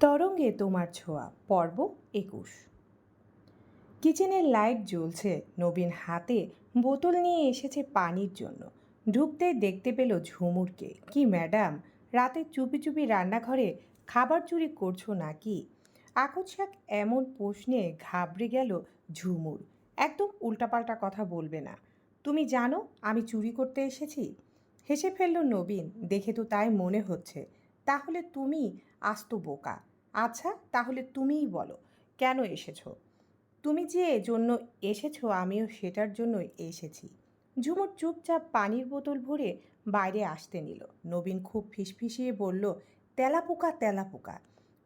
তরঙ্গে তোমার ছোঁয়া, পর্ব একুশ। কিচেনের লাইট জ্বলছে, নবীন হাতে বোতল নিয়ে এসেছে পানির জন্য। ঢুকতেই দেখতে পেল ঝুমুরকে। কি ম্যাডাম, রাতে চুপি চুপি রান্নাঘরে খাবার চুরি করছ নাকি? আকস্মাক এমন প্রশ্নে ঘাবড়ে গেল ঝুমুর। একদম উল্টাপাল্টা কথা বলবে না। তুমি জানো আমি চুরি করতে এসেছি? হেসে ফেলল নবীন। দেখে তো তাই মনে হচ্ছে। তাহলে তুমি আস্ত বোকা। আচ্ছা তাহলে তুমিই বলো, কেন এসেছ? তুমি যে জন্য এসেছ, আমিও সেটার জন্য এসেছি। ঝুমুর চুপচাপ পানির বোতল ভরে বাইরে আসতে নিল। নবীন খুব ফিসফিসিয়ে বলল, তেলাপোকা তেলাপোকা।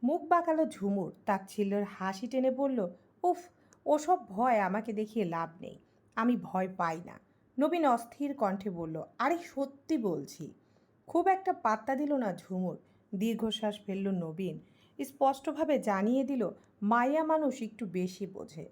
মুখ বাঁকালো ঝুমুর, তার ছিল্লর হাসি টেনে বলল, উফ, ওসব ভয় আমাকে দেখিয়ে লাভ নেই, আমি ভয় পাই না। নবীন অস্থির কণ্ঠে বলল, আরে সত্যি বলছি। খুব একটা পাত্তা দিল না ঝুমুর দীর্ঘশ্বাস ফেলল নবীন। স্পষ্টভাবে জানিয়ে দিল মায়া মানুষ একটু বেশি বোঝে।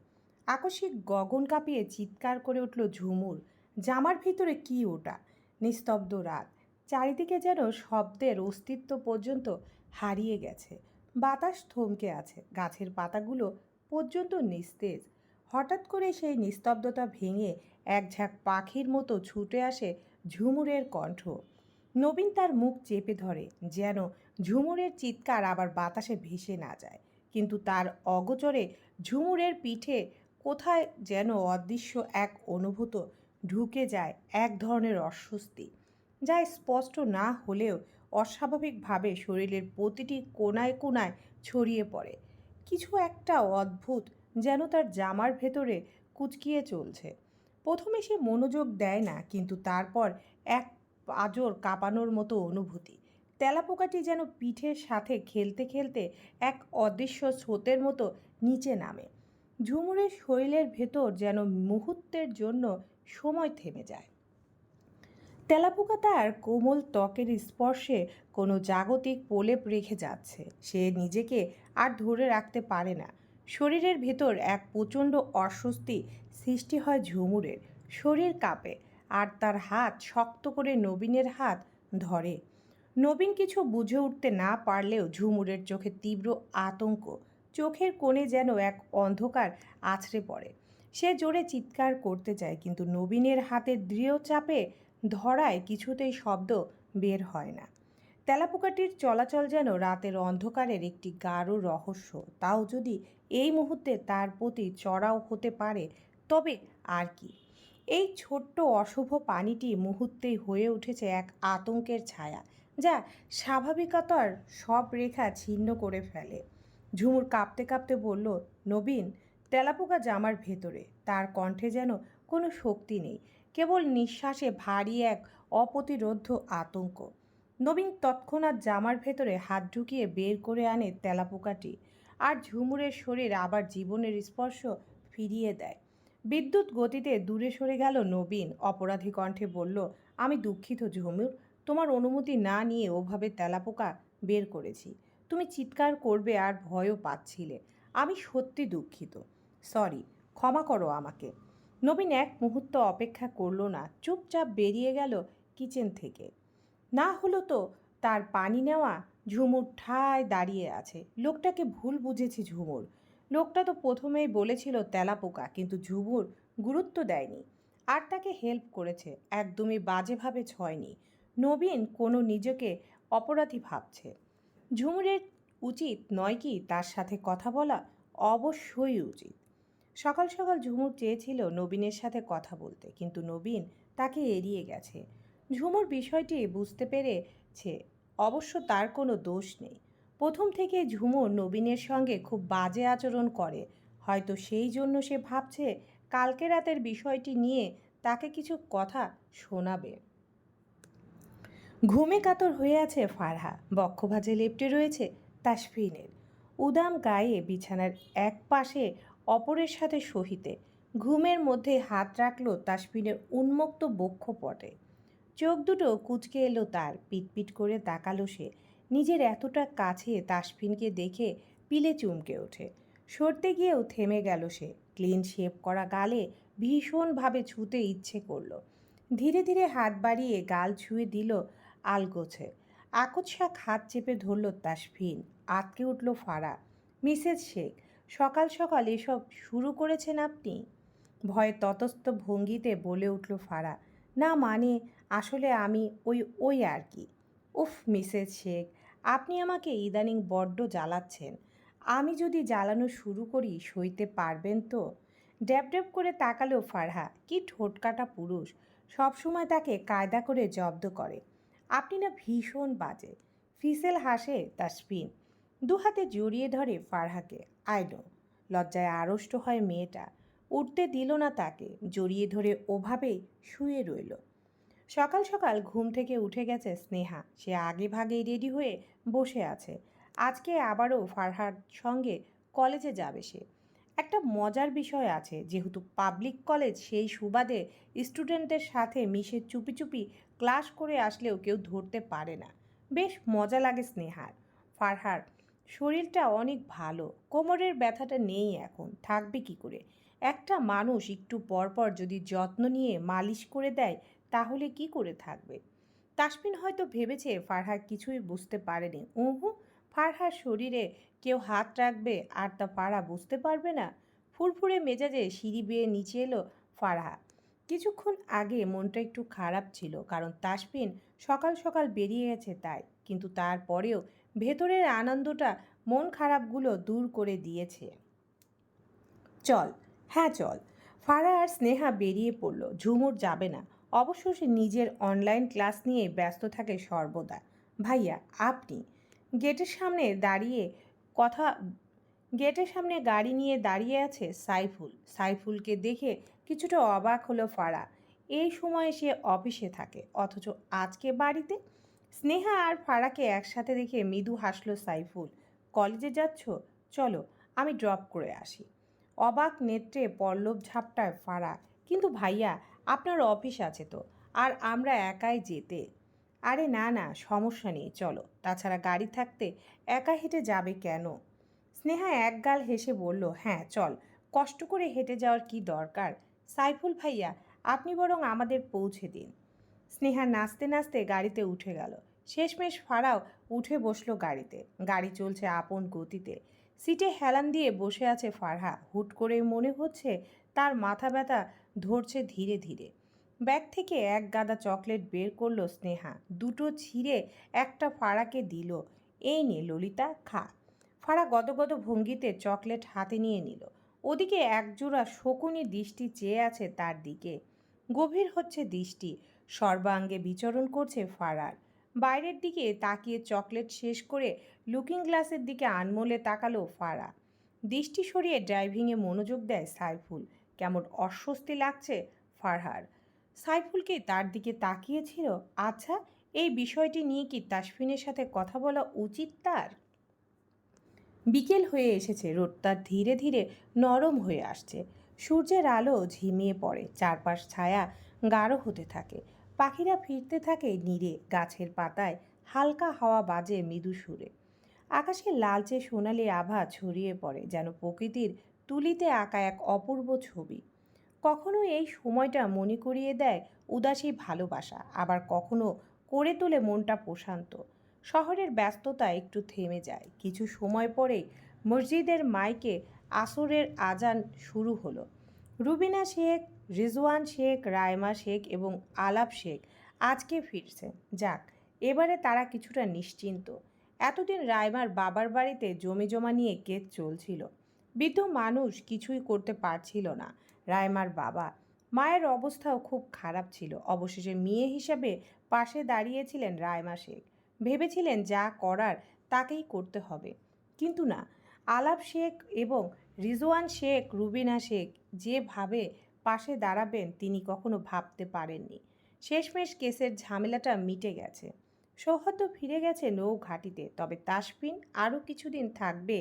আকস্মিক গগন কাঁপিয়ে চিৎকার করে উঠল ঝুমুর, জামার ভিতরে কি ওটা? নিস্তব্ধ রাত। চারিদিকে যেন শব্দের অস্তিত্ব পর্যন্ত হারিয়ে গেছে। বাতাস থমকে আছে, গাছের পাতাগুলো পর্যন্ত নিস্তেজ। হঠাৎ করে সেই নিস্তব্ধতা ভেঙে এক ঝাঁক পাখির মতো ছুটে আসে ঝুমুরের কণ্ঠ। নবীন তার মুখ চেপে ধরে, যেন ঝুমুরের চিৎকার আবার বাতাসে ভেসে না যায়। কিন্তু তার অগোচরে ঝুমুরের পিঠে কোথায় যেন অদৃশ্য এক অনুভূত ঢুকে যায় এক ধরনের অস্বস্তি, যা স্পষ্ট না হলেও অস্বাভাবিকভাবে শরীরের প্রতিটি কোনায় কোনায় ছড়িয়ে পড়ে। কিছু একটা অদ্ভুত যেন তার জামার ভেতরে কুচকিয়ে চলছে। প্রথমে সে মনোযোগ দেয় না, কিন্তু তারপর এক পাজর কাঁপানোর মতো অনুভূতি। তেলাপোকাটি যেন পিঠের সাথে খেলতে খেলতে এক অদৃশ্য স্রোতের মতো নিচে নামে। ঝুমুরের শরীরের ভেতর যেন মুহূর্তের জন্য সময় থেমে যায়। তেলাপোকা তার কোমল ত্বকের স্পর্শে কোনো জাগতিক প্রলেপ রেখে যাচ্ছে। সে নিজেকে আর ধরে রাখতে পারে না। শরীরের ভেতর এক প্রচণ্ড অস্বস্তি সৃষ্টি হয় ঝুমুরের। শরীর কাঁপে আর তার হাত শক্ত করে নবীনের হাত ধরে। নবীন কিছু বুঝে উঠতে না পারলেও ঝুমুরের চোখে তীব্র আতঙ্ক। চোখের কোণে যেন এক অন্ধকার আছড়ে পড়ে। সে জোরে চিৎকার করতে চায়, কিন্তু নবীনের হাতের দৃঢ় চাপে ধরায় কিছুতেই শব্দ বের হয় না। তেলাপোকাটির চলাচল যেন রাতের অন্ধকারের একটি গাঢ় রহস্য। তাও যদি এই মুহূর্তে তার প্রতি চড়াও হতে পারে, তবে আর কি। এই ছোট্ট অশুভ পানিটি মুহূর্তেই হয়ে উঠেছে এক আতঙ্কের ছায়া। যা স্বাভাবিকতার সব রেখা ছিন্ন করে ফেলে। ঝুমুর কাঁপতে কাঁপতে বলল, নবীন, তেলাপোকা জামার ভেতরে। তার কণ্ঠে যেন কোনো শক্তি নেই। কেবল নিঃশ্বাসে ভারী এক অপ্রতিরোধ্য আতঙ্ক। নবীন তৎক্ষণাৎ জামার ভেতরে হাত ঢুকিয়ে বের করে আনে তেলাপোকাটি আর ঝুমুরের শরীর আবার জীবনের স্পর্শ ফিরিয়ে দেয়। বিদ্যুৎ গতিতে দূরে সরে গেল নবীন। অপরাধী কণ্ঠে বলল, আমি দুঃখিত ঝুমুর। তোমার অনুমতি না নিয়ে ওভাবে তেলাপোকা বের করেছি। তুমি চিৎকার করবে আর ভয়ও পাচ্ছিলে। আমি সত্যি দুঃখিত। সরি, ক্ষমা করো আমাকে। নবীন এক মুহূর্ত অপেক্ষা করল না, চুপচাপ বেরিয়ে গেল কিচেন থেকে। না হলো তো তার পানি নেওয়া ঝুমুর ঠায় দাঁড়িয়ে আছে। লোকটাকে ভুল বুঝেছি ঝুমুর। লোকটা তো প্রথমেই বলেছিল তেলাপোকা, কিন্তু ঝুমুর গুরুত্ব দেয়নি। আর তাকে হেল্প করেছে, একদমই বাজেভাবে ছয়নি। নবীন কোনো নিজেকে অপরাধী ভাবছে। ঝুমুরের উচিত নয় কি তার সাথে কথা বলা অবশ্যই উচিত। সকাল সকাল ঝুমুর চেয়েছিল নবীনের সাথে কথা বলতে, কিন্তু নবীন তাকে এড়িয়ে গেছে। ঝুমুর বিষয়টি বুঝতে পেরেছে, অবশ্য তার কোনো দোষ নেই। প্রথম থেকে ঝুমুর নবীনের সঙ্গে খুব বাজে আচরণ করে, হয়তো সেই জন্য সে ভাবছে, কালকে রাতের বিষয়টি নিয়ে তাকে কিছু কথা শোনাবে। ঘুমে কাতর হয়ে আছে ফারহা। বক্ষভাজে লেপটে রয়েছে তাসফিনের। উদাম গায়ে বিছানার এক পাশে অপরের সাথে সহিতে ঘুমের মধ্যে হাত রাখল তাসফিনের উন্মুক্ত বক্ষপটে। চোখ দুটো কুচকে এলো তার, পিটপিট করে তাকালো সে। নিজের এতটা কাছে তাসফিনকে দেখে পিলে চুমকে ওঠে। সরতে গিয়েও থেমে গেল সে। ক্লিন শেপ করা গালে ভীষণভাবে ছুতে ইচ্ছে করল। ধীরে ধীরে হাত বাড়িয়ে গাল ছুঁয়ে দিল আলগোছে আকস্মাক হাত চেপে ধরল তাসফিন। আটকে উঠল ফাড়া মিসেস শেখ, সকাল সকাল এসব শুরু করেছেন আপনি? ভয়ে ততস্থ ভঙ্গিতে বলে উঠল ফাড়া না মানে আসলে আমি ওই ওই আর কি। উফ, মিসেস শেখ, আপনি আমাকে ইদানিং বড্ড জ্বালাচ্ছেন। আমি যদি জ্বালানো শুরু করি সইতে পারবেন তো? ড্যাব করে তাকালো ফারহা, কি ঠোঁটকাটা পুরুষ। সবসময় তাকে কায়দা করে জব্দ করে। আপনি না ভীষণ বাজে। ফিসেল হাসে তাসফিন। দু হাতে জড়িয়ে ধরে ফারহাকে। আইলো লজ্জায় আড়ষ্ট হয় মেয়েটা। উঠতে দিল না তাকে, জড়িয়ে ধরে ওভাবেই শুয়ে রইল। সকাল সকাল ঘুম থেকে উঠে গেছে স্নেহা। সে আগে ভাগেই রেডি হয়ে বসে আছে। আজকে আবারও ফারহার সঙ্গে কলেজে যাবে সে। একটা মজার বিষয় আছে, যেহেতু পাবলিক কলেজ সেই সুবাদে স্টুডেন্টদের সাথে মিশে চুপি চুপি ক্লাস করে আসলেও কেউ ধরতে পারে না। বেশ মজা লাগে স্নেহার। ফারহার, শরীরটা অনেক ভালো, কোমরের ব্যথাটা নেই এখন, থাকবে কি করে? একটা মানুষ একটু পরপর যদি যত্ন নিয়ে মালিশ করে দেয়, তাহলে কি করে থাকবে? তাসমিন হয়তো ভেবেছে ফারহার কিছুই বুঝতে পারেনি। উহু, ফারহার শরীরে কেউ হাত রাখবে আর তা ফারহা বুঝতে পারবে না। ফুরফুরে মেজাজে সিঁড়ি বেয়ে নিচে এলো ফারহা। কিছুক্ষণ আগে মনটা একটু খারাপ ছিল, কারণ তাসপিন সকাল সকাল বেরিয়ে গেছে তাই। কিন্তু তারপরেও ভেতরের আনন্দটা মন খারাপগুলো দূর করে দিয়েছে। চল হ্যাঁ চল। ফারা আর স্নেহা বেরিয়ে পড়ল, ঝুমুর যাবে না। অবশ্য সে নিজের অনলাইন ক্লাস নিয়ে ব্যস্ত থাকে সর্বদা। ভাইয়া, আপনি? গেটের সামনে দাঁড়িয়ে কথা, গেটের সামনে গাড়ি নিয়ে দাঁড়িয়ে আছে সাইফুল। সাইফুলকে দেখে কিছুটা অবাক হলো ফারা। এই সময় সে অফিসে থাকে, অথচ আজকে বাড়িতে? স্নেহা আর ফারাকে একসাথে দেখে মৃদু হাসলো সাইফুল। কলেজে যাচ্ছ? চলো, আমি ড্রপ করে আসি। অবাক নেত্রে পল্লব ঝাপটায় ফাড়া কিন্তু ভাইয়া, আপনার অফিস আছে তো, আর আমরা একাই যেতে। আরে না না, সমস্যা নেই, চলো। তাছাড়া গাড়ি থাকতে একা হেঁটে যাবে কেন? স্নেহা একগাল হেসে বলল হ্যাঁ চল। কষ্ট করে হেঁটে যাওয়ার কি দরকার? সাইফুল ভাইয়া, আপনি বরং আমাদের পৌঁছে দিন। স্নেহা নাচতে নাচতে গাড়িতে উঠে গেল। শেষমেশ ফাড়াও উঠে বসল গাড়িতে। গাড়ি চলছে আপন গতিতে। সিটে হেলান দিয়ে বসে আছে ফারহা। হুট করে মনে হচ্ছে তার মাথা ব্যথা ধরছে ধীরে ধীরে। ব্যাগ থেকে এক গাদা চকলেট বের করল স্নেহা। দুটো ছিঁড়ে একটা ফাড়াকে দিল। এই নে ললিতা, খা। ফাড়া গদগদ ভঙ্গিতে চকলেট হাতে নিয়ে নিল। ওদিকে একজোড়া শকুনি দৃষ্টি চেয়ে আছে তার দিকে। গভীর হচ্ছে দৃষ্টি। সর্বাঙ্গে বিচরণ করছে ফাড়ার বাইরের দিকে তাকিয়ে চকলেট শেষ করে লুকিং গ্লাসের দিকে আনমোলে তাকালো ফারা। দৃষ্টি সরিয়ে ড্রাইভিংয়ে মনোযোগ দেয় সাইফুল। কেমন অস্বস্তি লাগছে ফারহার। সাইফুলকে তার দিকে তাকিয়েছিল। আচ্ছা এই বিষয়টি নিয়ে কি তাসফিনের সাথে কথা বলা উচিত তার? বিকেল হয়ে এসেছে, রোদটা ধীরে ধীরে নরম হয়ে আসছে। সূর্যের আলো ঝিমিয়ে পড়ে, চারপাশ ছায়া গাঢ় হতে থাকে। পাখিরা ফিরতে থাকে নীড়ে গাছের পাতায়, হালকা হাওয়া বাজে মৃদু সুরে। আকাশে লালচে সোনালি আভা ছড়িয়ে পড়ে যেন প্রকৃতির তুলিতে আঁকা এক অপূর্ব ছবি। কখনো এই সময়টা মনে করিয়ে দেয় উদাসী ভালোবাসা, আবার কখনো করে তোলে মনটা প্রশান্ত। শহরের ব্যস্ততা একটু থেমে যায়। কিছু সময় পরেই মসজিদের মাইকে আসরের আজান শুরু হলো। রুবিনা শেখ, রিজওয়ান শেখ, রায়মা শেখ এবং আলাপ শেখ আজকে ফিরছে। যাক, এবারে তারা কিছুটা নিশ্চিন্ত। এতদিন রায়মার বাবার বাড়িতে জমি জমা নিয়ে কেস চলছিল। বৃদ্ধ মানুষ কিছুই করতে পারছিল না রায়মার বাবা। মায়ের অবস্থাও খুব খারাপ ছিল। অবশেষে মেয়ে হিসাবে পাশে দাঁড়িয়েছিলেন রায়মা শেখ। ভেবেছিলেন যা করার তাকেই করতে হবে। কিন্তু না, আলাপ শেখ এবং রিজওয়ান শেখ, রুবিনা শেখ যেভাবে পাশে দাঁড়াবেন তিনি কখনো ভাবতে পারেননি। শেষমেশ কেসের ঝামেলাটা মিটে গেছে। সৌহার্দ্য ফিরে গেছে নৌ ঘাটিতে তবে তাসপিন আরও কিছুদিন থাকবে,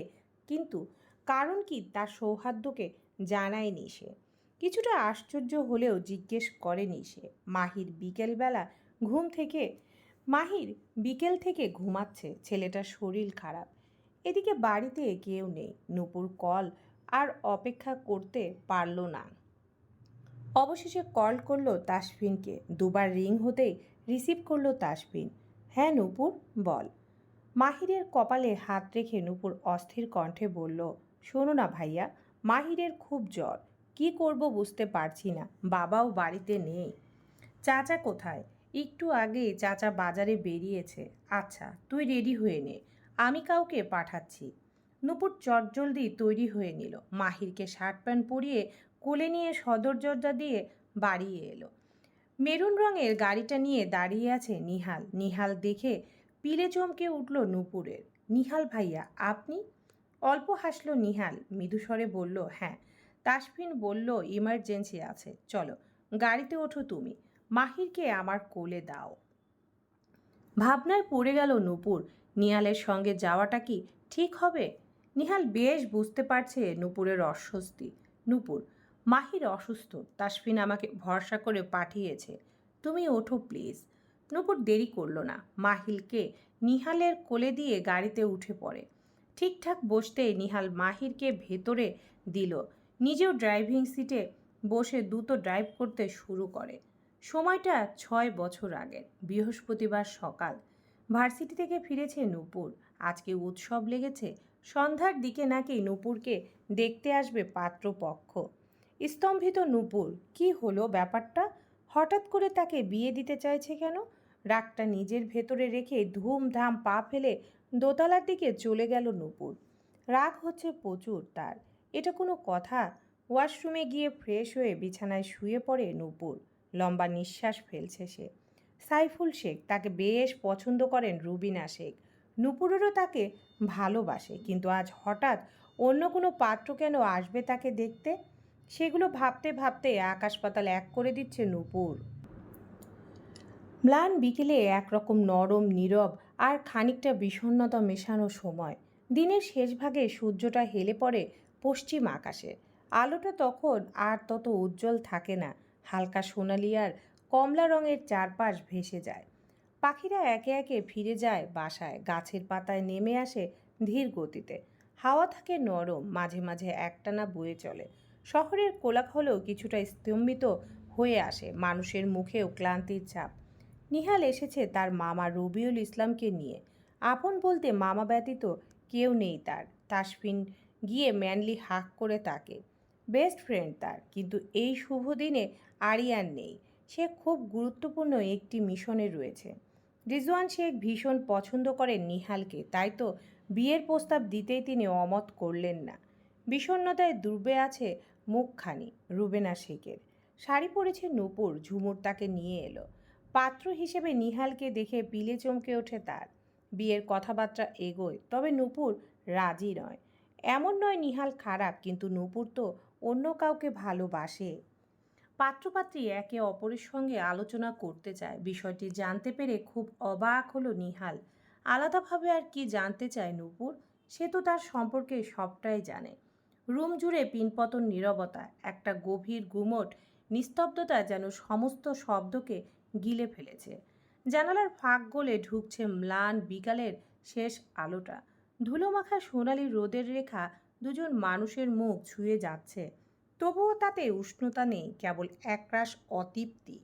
কিন্তু কারণ কি তার সৌহার্দ্যকে জানায়নি সে। কিছুটা আশ্চর্য হলেও জিজ্ঞেস করেনি সে। মাহির বিকেলবেলা ঘুম থেকে মাহির বিকেল থেকে ঘুমাচ্ছে, ছেলেটার শরীর খারাপ। এদিকে বাড়িতে কেউ নেই, নূপুর কল আর অপেক্ষা করতে পারল না। অবশেষে কল করল তাসফিনকে, দুবার রিং হতেই রিসিভ করল তাসফিন। হ্যাঁ নূপুর, বল। মাহিরের কপালে হাত রেখে নূপুর অস্থির কণ্ঠে বলল, শোনো না ভাইয়া, মাহিরের খুব জ্বর। কি করব বুঝতে পারছি না, বাবাও বাড়িতে নেই। চাচা কোথায়? একটু আগে চাচা বাজারে বেরিয়েছে। আচ্ছা তুই রেডি হয়ে নে, আমি কাউকে পাঠাচ্ছি। নূপুর চটজলদি তৈরি হয়ে নিল। মাহিরকে শার্ট প্যান্ট পরিয়ে কোলে নিয়ে সদর দরজা দিয়ে বাড়িয়ে এলো। মেরুন রঙের গাড়িটা নিয়ে দাঁড়িয়ে আছে নিহাল। নিহাল দেখে পিলে চমকে উঠল নূপুরের। নিহাল ভাইয়া, আপনি? অল্প হাসলো নিহাল। মৃদুস্বরে বলল হ্যাঁ। তাসফিন বলল, ইমার্জেন্সি আছে। চলো, গাড়িতে ওঠো তুমি। মাহিরকে আমার কোলে দাও। ভাবনায় পড়ে গেল নূপুর। নিহালের সঙ্গে যাওয়াটা কি ঠিক হবে? নিহাল বেশ বুঝতে পারছে নূপুরের অস্বস্তি। নূপুর, মাহির অসুস্থ। তাসফিন আমাকে ভরসা করে পাঠিয়েছে। তুমি ওঠো প্লিজ। নূপুর দেরি করল না। মাহিলকে নিহালের কোলে দিয়ে গাড়িতে উঠে পড়ে। ঠিকঠাক বসতে নিহাল মাহিরকে ভেতরে দিল। নিজেও ড্রাইভিং সিটে বসে দ্রুত ড্রাইভ করতে শুরু করে। সময়টা ছয় বছর আগের বৃহস্পতিবার সকাল। ভার্সিটি থেকে ফিরেছে নূপুর। আজকে উৎসব লেগেছে। সন্ধ্যার দিকে নাকি নূপুরকে দেখতে আসবে পাত্রপক্ষ। স্তম্ভিত নূপুর, কি হলো ব্যাপারটা? হঠাৎ করে তাকে বিয়ে দিতে চাইছে কেন? রাগটা নিজের ভেতরে রেখে ধুমধাম পা ফেলে দোতলার দিকে চলে গেল নূপুর। রাগ হচ্ছে প্রচুর তার। এটা কোনো কথা? ওয়াশরুমে গিয়ে ফ্রেশ হয়ে বিছানায় শুয়ে পড়ে নূপুর। লম্বা নিঃশ্বাস ফেলছে সে। সাইফুল শেখ তাকে বেশ পছন্দ করেন রুবিনা শেখ। নূপুরেরও তাকে ভালোবাসে, কিন্তু আজ হঠাৎ অন্য কোনো পাত্র কেন আসবে তাকে দেখতে? সেগুলো ভাবতে ভাবতে আকাশ পাতাল এক করে দিচ্ছে নূপুর। ম্লান বিকেলে একরকম নরম, নীরব আর খানিকটা বিষণ্ণতা মেশানো সময়। দিনের শেষ ভাগে সূর্যটা হেলে পড়ে পশ্চিম আকাশে। আলোটা তখন আর তত উজ্জ্বল থাকে না। হালকা সোনালি আর কমলা রঙের চারপাশ ভেসে যায়। পাখিরা একে একে ফিরে যায় বাসায়, গাছের পাতায় নেমে আসে ধীর গতিতে। হাওয়া থাকে নরম, মাঝে মাঝে একটানা বয়ে চলে। শহরের কোলাহলও কিছুটা স্তম্ভিত হয়ে আসে মানুষের মুখেও ক্লান্তির ছাপ। নিহাল এসেছে তার মামা রবিউল ইসলামকে নিয়ে। আপন বলতে মামা ব্যতীত কেউ নেই তার। তাসফিন গিয়ে ম্যানলি হাঁক করে তাকে। বেস্ট ফ্রেন্ড তার। কিন্তু এই শুভ দিনে আরিয়ান নেই। সে খুব গুরুত্বপূর্ণ একটি মিশনে রয়েছে। রিজওয়ান শেখ ভীষণ পছন্দ করেন নিহালকে, তাই তো বিয়ের প্রস্তাব দিতেই তিনি অমত করলেন না। বিষণ্ণতায় ডুবে আছে মুখখানি রুবেনা শেখের। শাড়ি পরেছে নূপুর, ঝুমুর তাকে নিয়ে এলো। পাত্র হিসেবে নিহালকে দেখে পিলে চমকে ওঠে তার। বিয়ের কথাবার্তা এগোয়, তবে নূপুর রাজি নয়। এমন নয় নিহাল খারাপ, কিন্তু নূপুর তো অন্য কাউকে ভালোবাসে। পাত্রপাত্রী একে অপরের সঙ্গে আলোচনা করতে চায়। বিষয়টি জানতে পেরে খুব অবাক হলো নিহাল। আলাদাভাবে আর কি জানতে চায় নূপুর, সে তো তার সম্পর্কে সবটাই জানে। রুম জুড়ে পিনপতন নীরবতা, একটা গভীর গুমট, নিস্তব্ধতা যেন সমস্ত শব্দকে গিলে ফেলেছে। জানালার ফাঁক গলে ঢুকছে ম্লান বিকালের শেষ আলোটা। ধুলোমাখা সোনালি রোদের রেখা দুজন মানুষের মুখ ছুঁয়ে যাচ্ছে। তবুও তাতে উষ্ণতা নেই, কেবল একরাশ অতৃপ্তি।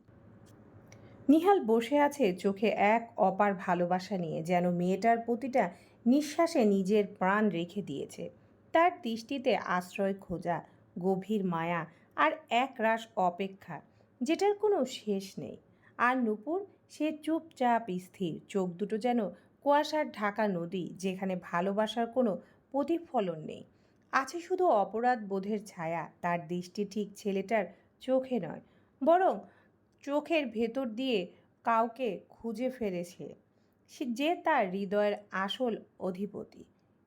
নিহাল বসে আছে চোখে এক অপার ভালোবাসা নিয়ে, যেন মেয়েটার প্রতিটা নিঃশ্বাসে নিজের প্রাণ রেখে দিয়েছে। তার দৃষ্টিতে আশ্রয় খোঁজা, গভীর মায়া আর এক রাস অপেক্ষা, যেটার কোনো শেষ নেই। আর নূপুর সে চুপচাপ স্থির, চোখ দুটো যেন কুয়াশার ঢাকা নদী, যেখানে ভালোবাসার কোনো প্রতিফলন নেই। আছে শুধু অপরাধ বোধের ছায়া, তার দৃষ্টি ঠিক ছেলেটার চোখে নয়, বরং চোখের ভেতর দিয়ে কাউকে খুঁজে ফেলেছে। যে তার হৃদয়ের আসল অধিপতি।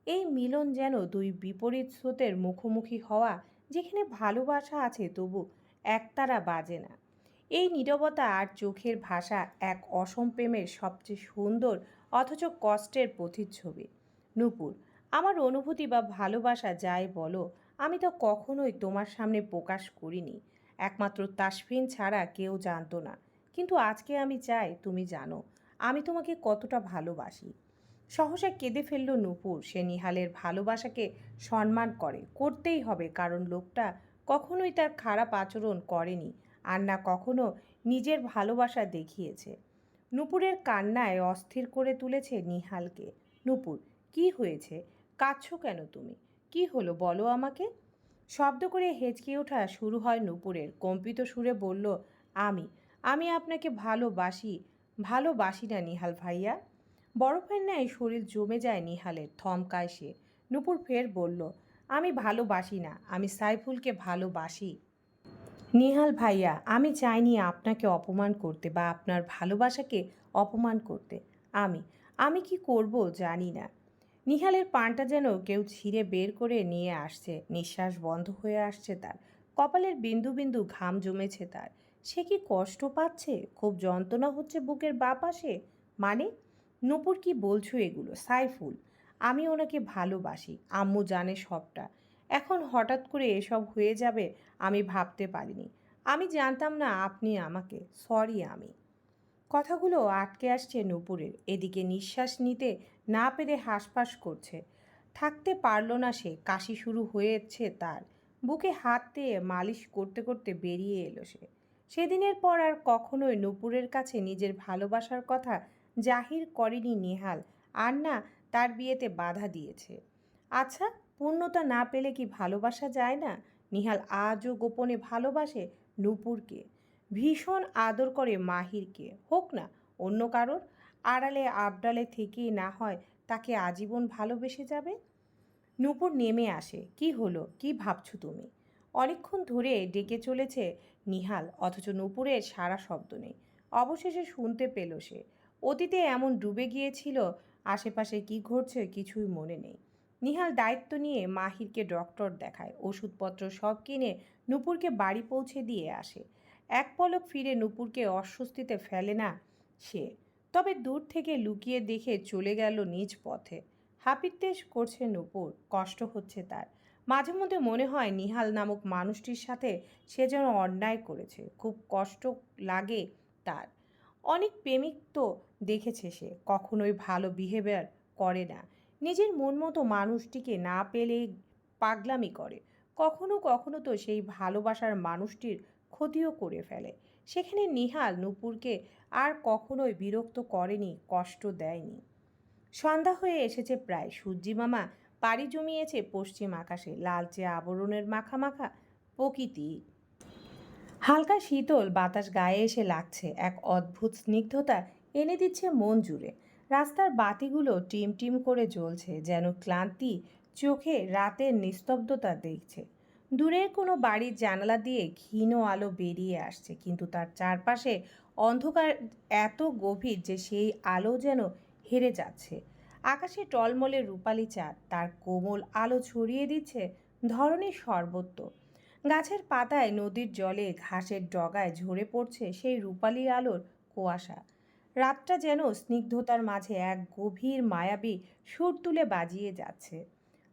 এই মিলন যেন দুই বিপরীত স্রোতের মুখোমুখি হওয়া, যেখানে ভালোবাসা আছে তবু একতারা বাজে না। এই নীরবতা আর চোখের ভাষা এক অসম প্রেমের সবচেয়ে সুন্দর অথচ কষ্টের প্রতিচ্ছবি। নূপুর, আমার অনুভূতি বা ভালোবাসা যাই বলো, আমি তো কখনোই তোমার সামনে প্রকাশ করিনি। একমাত্র তাসফিন ছাড়া কেউ জানতো না। কিন্তু আজকে আমি চাই তুমি জানো, আমি তোমাকে কতটা ভালোবাসি। সহসা কেঁদে ফেলল নূপুর, সে নিহালের ভালোবাসাকে সম্মান করে। করতেই হবে, কারণ লোকটা কখনোই তার খারাপ আচরণ করেনি, আর না কখনো নিজের ভালোবাসা দেখিয়েছে। নূপুরের কান্নায় অস্থির করে তুলেছে নিহালকে। নূপুর, কি হয়েছে? কাঁদছো কেন তুমি? কি হলো বলো আমাকে? শব্দ করে হেঁচকে ওঠা শুরু হয় নূপুরের। কম্পিত সুরে বলল, আমি আমি আপনাকে ভালোবাসি ভালোবাসি না নিহাল ভাইয়া। বরফের ন্যায় শরীর জমে যায় নিহালের, থমকায় সে। নূপুর ফের বলল, আমি ভালোবাসি না, আমি সাইফুলকে ভালোবাসি। নিহাল ভাইয়া, আমি চাইনি আপনাকে অপমান করতে বা আপনার ভালোবাসাকে অপমান করতে। আমি আমি কি করব জানি না। নিহালের পানটা যেন কেউ ছিঁড়ে বের করে নিয়ে আসছে, নিঃশ্বাস বন্ধ হয়ে আসছে তার। কপালের বিন্দু বিন্দু ঘাম জমেছে তার। সে কি কষ্ট পাচ্ছে? খুব যন্ত্রণা হচ্ছে বুকের বা পাশে মানে? নূপুর কি বলছো এগুলো? সাইফুল, আমি ওনাকে ভালোবাসি, আম্মু জানে সবটা। এখন হঠাৎ করে এসব হয়ে যাবে আমি ভাবতে পারিনি। আমি জানতাম না আপনি আমাকে। সরি আমি। কথাগুলো আটকে আসছে নূপুরের। এদিকে নিঃশ্বাস নিতে না পেরে হাঁসফাঁস করছে। থাকতে পারল না সে। কাশি শুরু হয়েছে তার। বুকে হাত দিয়ে মালিশ করতে করতে বেরিয়ে এলো সে। সেদিনের পর আর কখনোই নূপুরের কাছে নিজের ভালোবাসার কথা জাহির করেনি নেহাল। আর না তার বিয়েতে বাধা দিয়েছে। আচ্ছা পূর্ণতা না পেলে কি ভালোবাসা যায় না? নিহাল আজও গোপনে ভালোবাসে নূপুরকে, ভীষণ আদর করে মাহিরকে। হোক না, অন্য কারোর আড়ালে আবডালে থেকেই না হয় তাকে আজীবন ভালোবেসে যাবে? নূপুর নেমে আসে, কি হলো? কি ভাবছ তুমি? অনেকক্ষণ ধরে ডেকে চলেছে নিহাল, অথচ নূপুরের সারা শব্দ নেই। অবশেষে শুনতে পেল সে। অতীতে এমন ডুবে গিয়েছিল, আশেপাশে কি ঘটছে কিছুই মনে নেই। নিহাল দায়িত্ব নিয়ে মাহিরকে ডক্টর দেখায়। ওষুধপত্র সব কিনে নূপুরকে বাড়ি পৌঁছে দিয়ে আসে। এক পলক ফিরে নূপুরকে অস্বস্তিতে ফেলে না সে। তবে দূর থেকে লুকিয়ে দেখে চলে গেল নিজ পথে। হাপিত্তেশ করছে নূপুর, কষ্ট হচ্ছে তার। মাঝে মধ্যে মনে হয় নিহাল নামক মানুষটির সাথে সে যেন অন্যায় করেছে, খুব কষ্ট লাগে তার। অনেক প্রেমিক তো দেখেছে সে, কখনোই ভালো বিহেভিয়ার করে না। নিজের মন মতো মানুষটিকে না পেলে পাগলামি করে। কখনো কখনো তো সেই ভালোবাসার মানুষটির ক্ষতিও করে ফেলে। সেখানে নিহাল নূপুরকে আর কখনোই বিরক্ত করেনি, কষ্ট দেয়নি। সন্ধ্যা হয়ে এসেছে প্রায়। সূর্যি মামা পাড়ি জমিয়েছে পশ্চিম আকাশে। লালচে আবরণের মাখা মাখা প্রকৃতি। হালকা শীতল বাতাস গায়ে এসে লাগছে। এক অদ্ভুত স্নিগ্ধতা এনে দিচ্ছে মন জুড়ে। রাস্তার বাতিগুলো টিম টিম করে জ্বলছে, যেন ক্লান্তি চোখে রাতের নিস্তব্ধতা দেখছে। দূরের কোনো বাড়ির জানালা দিয়ে ক্ষীণ আলো বেরিয়ে আসছে, কিন্তু তার চারপাশে অন্ধকার এত গভীর যে সেই আলো যেন হেরে যাচ্ছে। আকাশে টলমলে রূপালি চাঁদ, তার কোমল আলো ছড়িয়ে দিচ্ছে ধরনের সর্বত্র। গাছের পাতায় নদীর জলে ঘাসের ডগায় ঝরে পড়ছে সেই রূপালি আলোর কুয়াশা। রাতটা যেন স্নিগ্ধতার মাঝে এক গভীর মায়াবী সুর তুলে বাজিয়ে যাচ্ছে।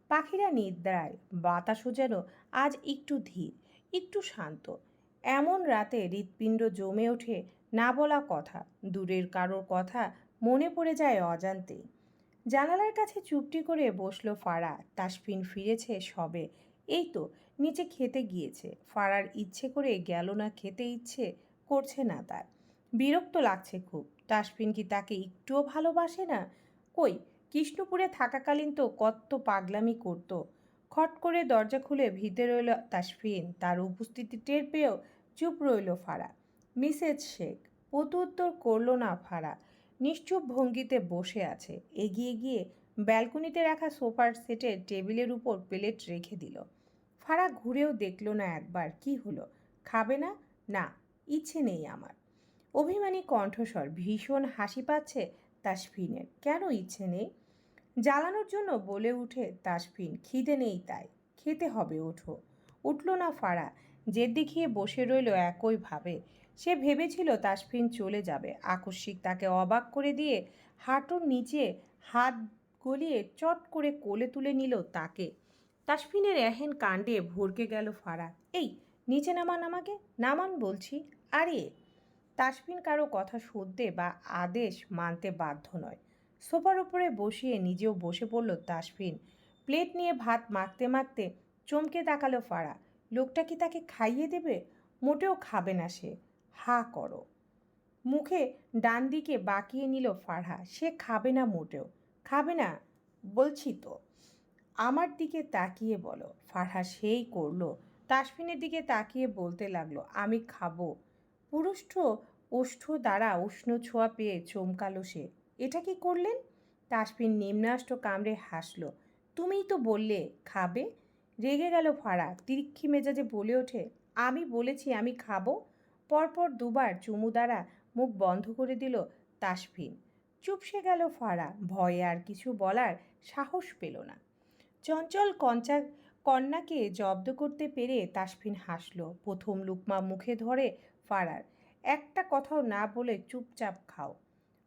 পাখিরা নিদ্রায়, বাতাসও যেন আজ একটু ধীর, একটু শান্ত। এমন রাতে হৃৎপিণ্ড জমে ওঠে না বলা কথা, দূরের কারোর কথা মনে পড়ে যায় অজান্তেই জানালার কাছে চুপটি করে বসল ফাড়া তাসফিন ফিরেছে সবে। এই তো, নিচে খেতে গিয়েছে। ফাড়ার ইচ্ছে করে গেল না খেতে ইচ্ছে করছে না তার। বিরক্ত লাগছে খুব। তাসফিন কি তাকে একটুও ভালোবাসে না? কই, কৃষ্ণপুরে থাকাকালীন তো কত পাগলামি করত। খট করে দরজা খুলে ভিতরে রইল তাসফিন। তার উপস্থিতি টের পেয়েও চুপ রইল ফারা। মিসেজ শেখ প্রত্যুত্তর করল না ফারা। নিশ্চুপ ভঙ্গিতে বসে আছে। এগিয়ে গিয়ে ব্যালকনিতে রাখা সোফার সেটের টেবিলের উপর প্লেট রেখে দিল। ফারা ঘুরেও দেখল না একবার। কি হলো? খাবে না? না, ইচ্ছে নেই আমার। অভিমানী কণ্ঠস্বর ভীষণ হাসি পাচ্ছে তাসফিনের। কেন ইচ্ছে নেই? জ্বালানোর জন্য বলে উঠে তাসফিন, খিদে নেই তাই। খেতে হবে, ওঠো। উঠল না ফাড়া। জেদ দেখিয়ে বসে রইল একইভাবে সে ভেবেছিল তাসফিন চলে যাবে। আকস্মিক তাকে অবাক করে দিয়ে হাঁটুর নিচে হাত গলিয়ে চট করে কোলে তুলে নিল তাকে। তাসফিনের এহেন কাণ্ডে ভরকে গেল ফাড়া। এই, নিচে নামান আমাকে? নামান বলছি। আরে তাসফিন কারও কথা শুনতে বা আদেশ মানতে বাধ্য নয়। সোফার উপরে বসিয়ে নিজেও বসে পড়ল তাসফিন প্লেট নিয়ে ভাত মাখতে মাখতে চমকে তাকালো ফাড়া লোকটা কি তাকে খাইয়ে দেবে? মোটেও খাবে না সে। হা করো। মুখে ডান দিকে বাঁকিয়ে নিল ফারহা। সে খাবে না মোটেও। খাবে না, বলছি তো। আমার দিকে তাকিয়ে বলো। ফারহা সেই করল। তাসফিনের দিকে তাকিয়ে বলতে লাগল, আমি খাব। পুরুষ্ঠ ওষ্ঠ দ্বারা উষ্ণ ছোঁয়া পেয়ে চমকালো সে। এটা কি করলেন? তাসফিন নিম্নাষ্ট কামড়ে হাসল। তুমিই তো বললে, খাবে? রেগে গেল ফাড়া তিরিক্ষি মেজাজে বলে ওঠে, আমি বলেছি আমি খাব। পরপর দুবার চুমু দ্বারা মুখ বন্ধ করে দিল তাসফিন। চুপসে গেল ফাড়া ভয়ে আর কিছু বলার সাহস পেল না। চঞ্চল কঞ্চা, কন্যাকে জব্দ করতে পেরে তাসফিন হাসল। প্রথম লুকমা মুখে ধরে ফাড়ার একটা কথাও না বলে চুপচাপ খাও।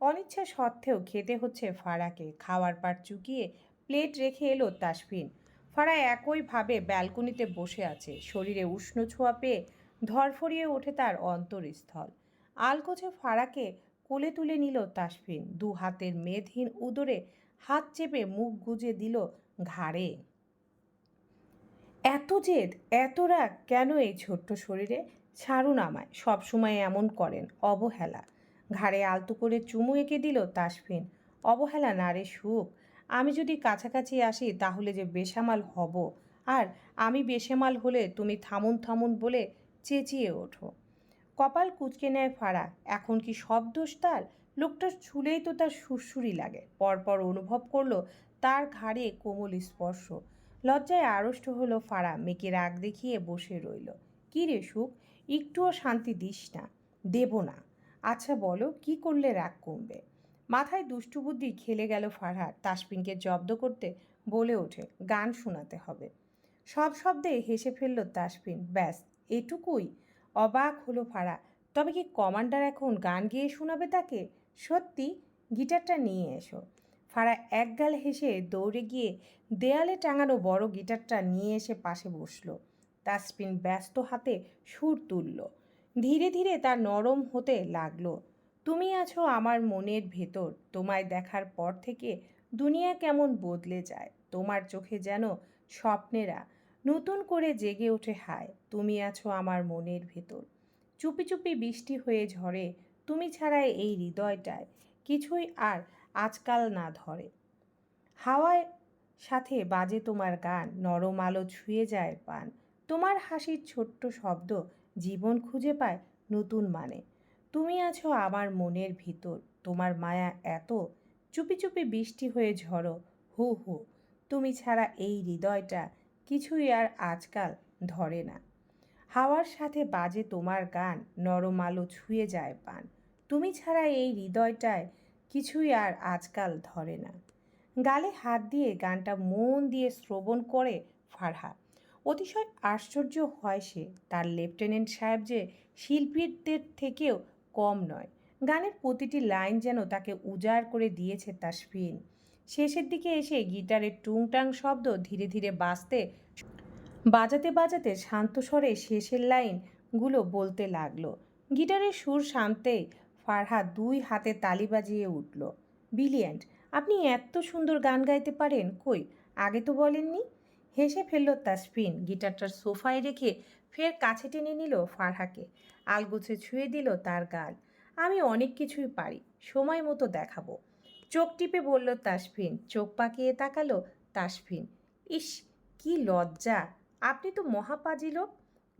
অনিচ্ছা সত্ত্বেও খেতে হচ্ছে ফারাকে। খাওয়ার পার চুকিয়ে প্লেট রেখে এলো তাসফিন। ফাড়া একইভাবে ব্যালকনিতে বসে আছে। শরীরে উষ্ণ ছোঁয়া পেয়ে ধরফরিয়ে ওঠে তার অন্তরস্থল। আলকোছে ফারাকে কোলে তুলে নিল তাসফিন। দু হাতের মেদহীন উদরে হাত চেপে মুখ গুজে দিল, ঘাড়ে। এত জেদ, এত রাগ, কেন এই ছোট্ট শরীরে? ছাড়ুন আমায় সবসময় এমন করেন, অবহেলা। ঘাড়ে আলতো করে চুমু এঁকে দিল তাসফিন, অবহেলা না রে সুখ, আমি যদি কাছাকাছি আসি তাহলে যে বেসামাল হব, আর আমি বেসামাল হলে তুমি থামুন থামুন বলে চেঁচিয়ে ওঠো। কপাল কুচকে নেয় ফাড়া, এখন কি সব দোষ তার? লোকটার ছুলেই তো তার সুরসুরি লাগে। পরপর অনুভব করল তার ঘাড়ে কোমল স্পর্শ। লজ্জায় আড়ষ্ট হলো ফাড়া, মেয়েকে রাগ দেখিয়ে বসে রইল। কী রে সুখ একটুও শান্তি দিস না, দেব না। আচ্ছা বলো, কি করলে রাগ কমবে? মাথায় দুষ্টু বুদ্ধি খেলে গেল ফারহার, তাসপিনকে জব্দ করতে বলে ওঠে, গান শোনাতে হবে। সব শব্দে হেসে ফেলল তাসপিন, ব্যাস, এটুকুই। অবাক হলো ফাড়া তবে কি কমান্ডার এখন গান গেয়ে শোনাবে তাকে? সত্যি, গিটারটা নিয়ে এসো। ফাড়া একগাল হেসে দৌড়ে গিয়ে দেয়ালে টাঙানো বড় গিটারটা নিয়ে এসে পাশে বসল। তাসপিন ব্যস্ত হাতে সুর তুলল। ধীরে ধীরে তার নরম হতে লাগল। তুমি আছো আমার মনের ভেতর। তোমায় দেখার পর থেকে দুনিয়া কেমন বদলে যায়। তোমার চোখে যেন স্বপ্নেরা নতুন করে জেগে ওঠে হায়। তুমি আছো আমার মনের ভেতর। চুপি চুপি বৃষ্টি হয়ে ঝরে। তুমি ছাড়া এই হৃদয়টায় কিছুই আর আজকাল না ধরে। হাওয়ায় সাথে বাজে তোমার গান। নরম আলো ছুঁয়ে যায় পান। তোমার হাসির ছোট্ট শব্দ জীবন খুঁজে পায় নতুন মানে। তুমি আছো আমার মনের ভিতর, তোমার মায়া এত, চুপি চুপি বৃষ্টি হয়ে ঝরো, হু হু। তুমি ছাড়া এই হৃদয়টা কিছুই আর আজকাল ধরে না। হাওয়ার সাথে বাজে তোমার গান, নরম আলো ছুঁয়ে যায় পান। তুমি ছাড়া এই হৃদয়টায় কিছুই আর আজকাল ধরে না। গালে হাত দিয়ে গানটা মন দিয়ে শ্রবণ করে ফারহা অতিশয় আশ্চর্য হয় সে, তার লেফটেন্যান্ট সাহেব যে শিল্পীদের থেকেও কম নয়। গানের প্রতিটি লাইন যেন তাকে উজাড় করে দিয়েছে তাসফিন। শেষের দিকে এসে গিটারের টুংটাং শব্দ ধীরে ধীরে বাজতে, বাজাতে বাজাতে শান্ত স্বরে শেষের লাইনগুলো বলতে লাগল। গিটারের সুর শান্তেই ফারহা দুই হাতে তালি বাজিয়ে উঠল। বিলিয়েন্ট, আপনি এত সুন্দর গান গাইতে পারেন কই? আগে তো বলেননি? হেসে ফেলল তাসফিন। গিটারটার সোফায় রেখে ফের কাছে টেনে নিল ফারহাকে। আলগোছে ছুঁয়ে দিল তার গাল। আমি অনেক কিছুই পারি, সময় মতো দেখাবো। চোখ টিপে বলল তাসফিন। চোখ পাকিয়ে তাকালো তাসফিন। ইস, কি লজ্জা! আপনি তো মহাপাজি লোক।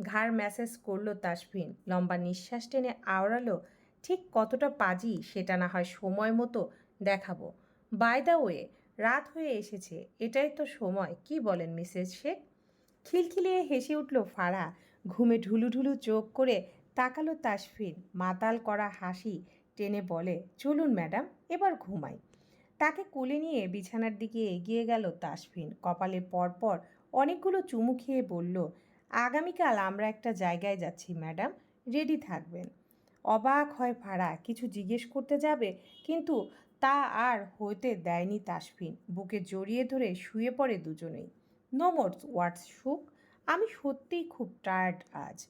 ঘাড় ম্যাসেজ করল তাসফিন। লম্বা নিঃশ্বাস টেনে আওড়ালো, ঠিক কতটা পাজি, সেটা না হয় সময় মতো দেখাবো। বাই দ্য ওয়ে রাত হয়ে এসেছে, এটাই তো সময়, কি বলেন মিসেস শেখ? খিলখিলিয়ে হেসে উঠল ফাড়া ঘুমে ঢুলু ঢুলু চোখ করে তাকালো তাসফিন মাতাল করা হাসি টেনে বলে, চলুন ম্যাডাম, এবার ঘুমাই। তাকে কোলে নিয়ে বিছানার দিকে এগিয়ে গেল তাসফিন কপালে পরপর অনেকগুলো চুমু খেয়ে বলল, আগামীকাল আমরা একটা জায়গায় যাচ্ছি, ম্যাডাম, রেডি থাকবেন। অবাক হয় ভাড়া কিছু জিজ্ঞেস করতে যাবে, কিন্তু তা আর হইতে দেয়নি তাসফিন। বুকে জড়িয়ে ধরে শুয়ে পড়ে দুজনেই। নো মোরস হোয়াটস সুখ। আমি সত্যিই খুব টায়ার্ড আজ।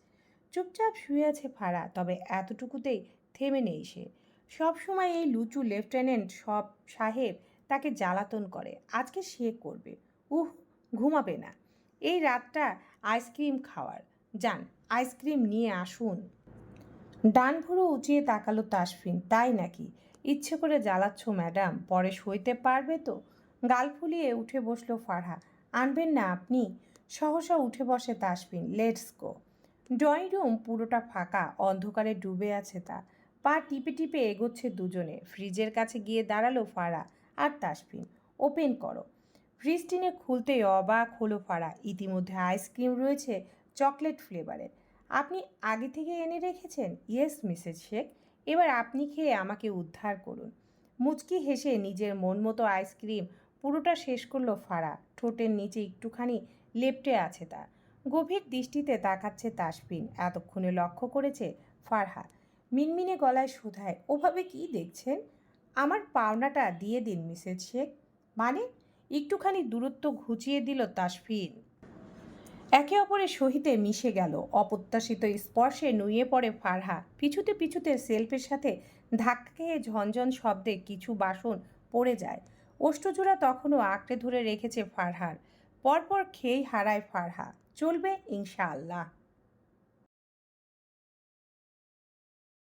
চুপচাপ শুয়ে আছে ফাড়া তবে এতটুকুতেই থেমে নেই সে। সবসময় এই লুচু লেফটেন্যান্ট সব সাহেব তাকে জ্বালাতন করে। আজকে সে করবে। উহ, ঘুমাবে না। এই রাতটা আইসক্রিম খাওয়ার। যান, আইসক্রিম নিয়ে আসুন। ডান ভুরু উঁচিয়ে তাকালো তাসফিন, তাই নাকি? ইচ্ছে করে জ্বালাচ্ছ, ম্যাডাম। পরে সইতে পারবে তো? গাল ফুলিয়ে উঠে বসল ফারহা আনবেন না আপনি? সহসা উঠে বসে Tasbin. Let's go. Drawing room পুরোটা ফাঁকা, অন্ধকারে ডুবে আছে তা। পা টিপে টিপে এগোচ্ছে দুজনে। ফ্রিজের কাছে গিয়ে দাঁড়াল ফারা আর তাসবিন। ওপেন করো। ফ্রিজ টিনে খুলতেই অবাক হলো ফারা ইতিমধ্যে আইসক্রিম রয়েছে চকলেট ফ্লেভারের। আপনি আগে থেকে এনে রেখেছেন? Yes, Mrs Sheikh. এবার আপনি খেয়ে আমাকে উদ্ধার করুন। মুচকি হেসে নিজের মন মতো আইসক্রিম পুরোটা শেষ করল ফাড়া ঠোঁটের নিচে একটুখানি লেপটে আছে তার। গভীর দৃষ্টিতে তাকাচ্ছে তাসফিন। এতক্ষণে লক্ষ্য করেছে ফারহা মিনমিনে গলায় শোধায়, ওভাবে কি দেখছেন? আমার পাওনাটা দিয়ে দিন, মিসেস শেখ। মানে? একটুখানি দূরত্ব ঘুচিয়ে দিল তাসফিন। একে অপরের সহিতে মিশে গেল। অপ্রত্যাশিত স্পর্শে নুয়ে পড়ে ফারহা। পিছুতে পিছুতে সেলফের সাথে ধাক্কা খেয়ে ঝনঝন শব্দে কিছু বাসন পড়ে যায়। অষ্টজোড়া তখনও আঁকড়ে ধরে রেখেছে ফারহার। পরপর খেয়েই হারায় ফারহা। চলবে ইনশাআল্লাহ।